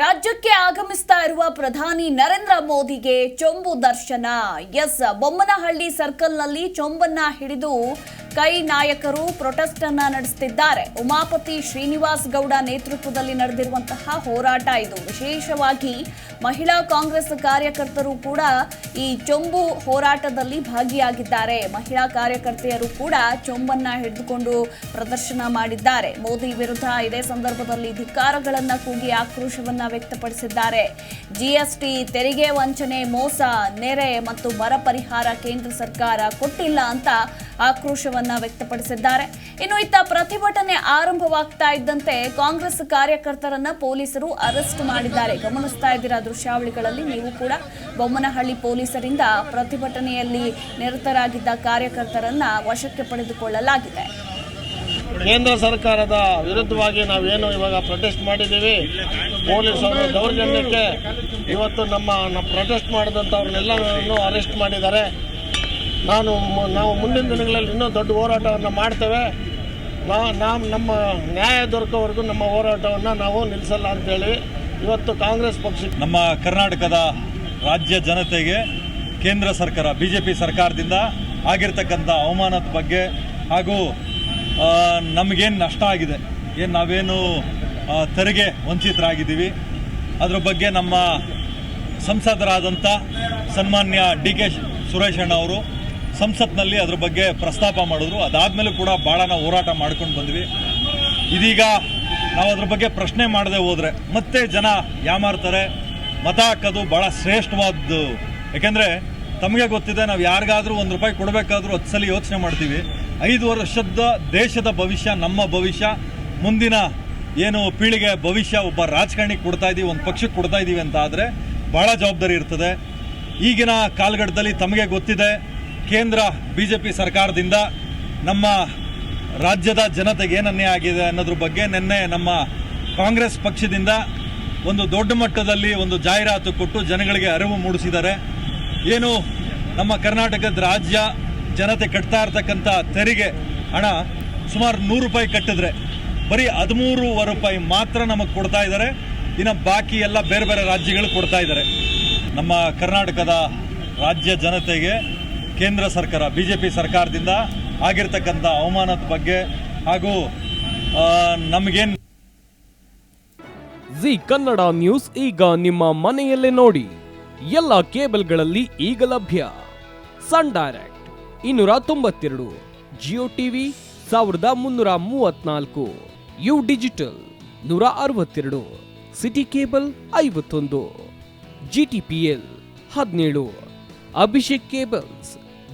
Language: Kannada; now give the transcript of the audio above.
ರಾಜ್ಯಕ್ಕೆ ಆಗಮಿಸ್ತಾ ಇರುವ ಪ್ರಧಾನಿ ನರೇಂದ್ರ ಮೋದಿಗೆ ಚೊಂಬು ದರ್ಶನ. ಎಸ್. ಬೊಮ್ಮನಹಳ್ಳಿ ಸರ್ಕಲ್ನಲ್ಲಿ ಚೊಂಬನ್ನ ಹಿಡಿದು ಕೈ ನಾಯಕರು ಪ್ರೊಟೆಸ್ಟ್ ಅನ್ನ ನಡೆಸುತ್ತಿದ್ದಾರೆ ಉಮಾಪತಿ ಶ್ರೀನಿವಾಸ್ ಗೌಡ ನೇತೃತ್ವದಲ್ಲಿ ನಡೆದಿರುವಂತಹ ಹೋರಾಟ ಇದು. ವಿಶೇಷವಾಗಿ ಮಹಿಳಾ ಕಾಂಗ್ರೆಸ್ ಕಾರ್ಯಕರ್ತರು ಕೂಡ ಈ ಚೊಂಬು ಹೋರಾಟದಲ್ಲಿ ಭಾಗಿಯಾಗಿದ್ದಾರೆ. ಮಹಿಳಾ ಕಾರ್ಯಕರ್ತೆಯರು ಕೂಡ ಚೊಂಬನ್ನ ಹಿಡಿದುಕೊಂಡು ಪ್ರದರ್ಶನ ಮಾಡಿದ್ದಾರೆ. ಮೋದಿ ವಿರುದ್ಧ ಇದೇ ಸಂದರ್ಭದಲ್ಲಿ ಧಿಕ್ಕಾರಗಳನ್ನ ಕೂಗಿ ಆಕ್ರೋಶವನ್ನ ವ್ಯಕ್ತಪಡಿಸಿದ್ದಾರೆ. ಜಿಎಸ್ಟಿ ತೆರಿಗೆ ವಂಚನೆ ಮೋಸ, ನೆರೆ ಮತ್ತು ಬರ ಪರಿಹಾರ ಕೇಂದ್ರ ಸರ್ಕಾರ ಕೊಟ್ಟಿಲ್ಲ ಅಂತ ಆಕ್ರೋಶವನ್ನ ವ್ಯಕ್ತಪಡಿಸಿದ್ದಾರೆ. ಇನ್ನು ಇತ್ತ ಪ್ರತಿಭಟನೆ ಆರಂಭವಾಗ್ತಾ ಇದ್ದಂತೆ ಕಾಂಗ್ರೆಸ್ ಕಾರ್ಯಕರ್ತರನ್ನ ಪೊಲೀಸರು ಅರೆಸ್ಟ್ ಮಾಡಿದ್ದಾರೆ. ಗಮನಿಸ್ತಾ ಇದ್ದೀರಾ ದೃಶ್ಯಾವಳಿಗಳಲ್ಲಿ ನೀವು ಕೂಡ. ಬೊಮ್ಮನಹಳ್ಳಿ ಪೊಲೀಸರಿಂದ ಪ್ರತಿಭಟನೆಯಲ್ಲಿ ನಿರತರಾಗಿದ್ದ ಕಾರ್ಯಕರ್ತರನ್ನ ವಶಕ್ಕೆ ಪಡೆದುಕೊಳ್ಳಲಾಗಿದೆ. ಕೇಂದ್ರ ಸರ್ಕಾರದ ವಿರುದ್ಧವಾಗಿ ನಾವೇನು ಇವಾಗ ಪ್ರೊಟೆಸ್ಟ್ ಮಾಡಿದ್ದೀವಿ. ಪೊಲೀಸರು ದೌರ್ಜನ್ಯಕ್ಕೆ ಇವತ್ತು ನಮ್ಮ ಪ್ರೊಟೆಸ್ಟ್ ಮಾಡಿದಂಥವ್ರನ್ನೆಲ್ಲರನ್ನು ಅರೆಸ್ಟ್ ಮಾಡಿದ್ದಾರೆ. ನಾನು ನಾವು ಮುಂದಿನ ದಿನಗಳಲ್ಲಿ ಇನ್ನೂ ದೊಡ್ಡ ಹೋರಾಟವನ್ನು ಮಾಡ್ತೇವೆ. ನಾವು ನಮ್ಮ ನ್ಯಾಯ ದೊರಕೋವರೆಗೂ ನಮ್ಮ ಹೋರಾಟವನ್ನು ನಾವು ನಿಲ್ಲಿಸಲ್ಲ ಅಂತೇಳಿ ಇವತ್ತು ಕಾಂಗ್ರೆಸ್ ಪಕ್ಷ ನಮ್ಮ ಕರ್ನಾಟಕದ ರಾಜ್ಯ ಜನತೆಗೆ ಕೇಂದ್ರ ಸರ್ಕಾರ ಬಿ ಜೆ ಪಿ ಸರ್ಕಾರದಿಂದ ಆಗಿರ್ತಕ್ಕಂಥ ಅವಮಾನದ ಬಗ್ಗೆ ಹಾಗೂ ನಮಗೇನು ನಷ್ಟ ಆಗಿದೆ, ಏನು ನಾವೇನು ತೆರಿಗೆ ವಂಚಿತರಾಗಿದ್ದೀವಿ. ಅದ್ರ ಬಗ್ಗೆ ನಮ್ಮ ಸಂಸದರಾದಂಥ ಸನ್ಮಾನ್ಯ ಡಿ ಕೆ ಸುರೇಶ್ ಅಣ್ಣ ಅವರು ಸಂಸತ್ನಲ್ಲಿ ಅದ್ರ ಬಗ್ಗೆ ಪ್ರಸ್ತಾಪ ಮಾಡಿದ್ರು. ಅದಾದಮೇಲೂ ಕೂಡ ಭಾಳ ನಾವು ಹೋರಾಟ ಮಾಡ್ಕೊಂಡು ಬಂದ್ವಿ. ಇದೀಗ ನಾವು ಅದ್ರ ಬಗ್ಗೆ ಪ್ರಶ್ನೆ ಮಾಡದೆ ಹೋದರೆ ಮತ್ತೆ ಜನ ಯಾಮಾರ್ತಾರೆ. ಮತ ಹಾಕೋದು ಭಾಳ ಶ್ರೇಷ್ಠವಾದ್ದು. ಯಾಕೆಂದರೆ ತಮಗೆ ಗೊತ್ತಿದೆ, ನಾವು ಯಾರಿಗಾದ್ರೂ ಒಂದು ರೂಪಾಯಿ ಕೊಡಬೇಕಾದ್ರೂ ಹತ್ತು ಸಲ ಯೋಚನೆ ಮಾಡ್ತೀವಿ. ಐದು ವರ್ಷದ ದೇಶದ ಭವಿಷ್ಯ, ನಮ್ಮ ಭವಿಷ್ಯ, ಮುಂದಿನ ಏನು ಪೀಳಿಗೆ ಭವಿಷ್ಯ ಒಬ್ಬ ರಾಜಕಾರಣಿಗೆ ಕೊಡ್ತಾ ಇದ್ದೀವಿ ಒಂದು ಪಕ್ಷಕ್ಕೆ ಕೊಡ್ತಾ ಇದ್ದೀವಿ ಅಂತ ಆದರೆ ಭಾಳ ಜವಾಬ್ದಾರಿ ಇರ್ತದೆ. ಈಗಿನ ಕಾಲಘಟ್ಟದಲ್ಲಿ ತಮಗೆ ಗೊತ್ತಿದೆ ಕೇಂದ್ರ ಬಿ ಜೆ ಪಿ ಸರ್ಕಾರದಿಂದ ನಮ್ಮ ರಾಜ್ಯದ ಜನತೆಗೆ ಏನನ್ನೇ ಆಗಿದೆ ಅನ್ನೋದ್ರ ಬಗ್ಗೆ ನಿನ್ನೆ ನಮ್ಮ ಕಾಂಗ್ರೆಸ್ ಪಕ್ಷದಿಂದ ಒಂದು ದೊಡ್ಡ ಮಟ್ಟದಲ್ಲಿ ಒಂದು ಜಾಹೀರಾತು ಕೊಟ್ಟು ಜನಗಳಿಗೆ ಅರಿವು ಮೂಡಿಸಿದ್ದಾರೆ. ಏನು ನಮ್ಮ ಕರ್ನಾಟಕದ ರಾಜ್ಯ ಜನತೆ ಕಟ್ತಾ ಇರ್ತಕ್ಕಂಥ ತೆರಿಗೆ ಹಣ ಸುಮಾರು ನೂರು ರೂಪಾಯಿ ಕಟ್ಟಿದ್ರೆ ಬರೀ ಹದಿಮೂರುವರೆ ರೂಪಾಯಿ ಮಾತ್ರ ನಮಗೆ ಕೊಡ್ತಾ ಇದ್ದಾರೆ. ಇನ್ನು ಬಾಕಿ ಎಲ್ಲ ಬೇರೆ ಬೇರೆ ರಾಜ್ಯಗಳು ಕೊಡ್ತಾ ಇದ್ದಾರೆ. ನಮ್ಮ ಕರ್ನಾಟಕದ ರಾಜ್ಯ ಜನತೆಗೆ ಕೇಂದ್ರ ಸರ್ಕಾರ ಬಿ ಜೆ ಪಿ ಸರ್ಕಾರದಿಂದ ಆಗಿರ್ತಕ್ಕಂಥ ಅವಮಾನದ ಬಗ್ಗೆ ಹಾಗೂ ನಮಗೇನು ಜಿ ಕನ್ನಡ ನ್ಯೂಸ್ ಈಗ ನಿಮ್ಮ ಮನೆಯಲ್ಲೇ ನೋಡಿ. ಎಲ್ಲ ಕೇಬಲ್ಗಳಲ್ಲಿ ಈಗ ಲಭ್ಯ. ಸನ್ ಡೈರೆಕ್ಟ್ ಇನ್ನೂರ ತೊಂಬತ್ತೆರಡು, ಜಿಯೋ ಟಿವಿ ಸಾವಿರದ ಮುನ್ನೂರ ಮೂವತ್ನಾಲ್ಕು, ಯು ಡಿಜಿಟಲ್ ನೂರ ಅರವತ್ತೆರಡು, ಸಿಟಿ ಕೇಬಲ್ ಐವತ್ತೊಂದು, ಜಿ ಟಿ ಪಿ ಎಲ್ ಹದಿನೇಳು, ಅಭಿಷೇಕ್ ಕೇಬಲ್ಸ್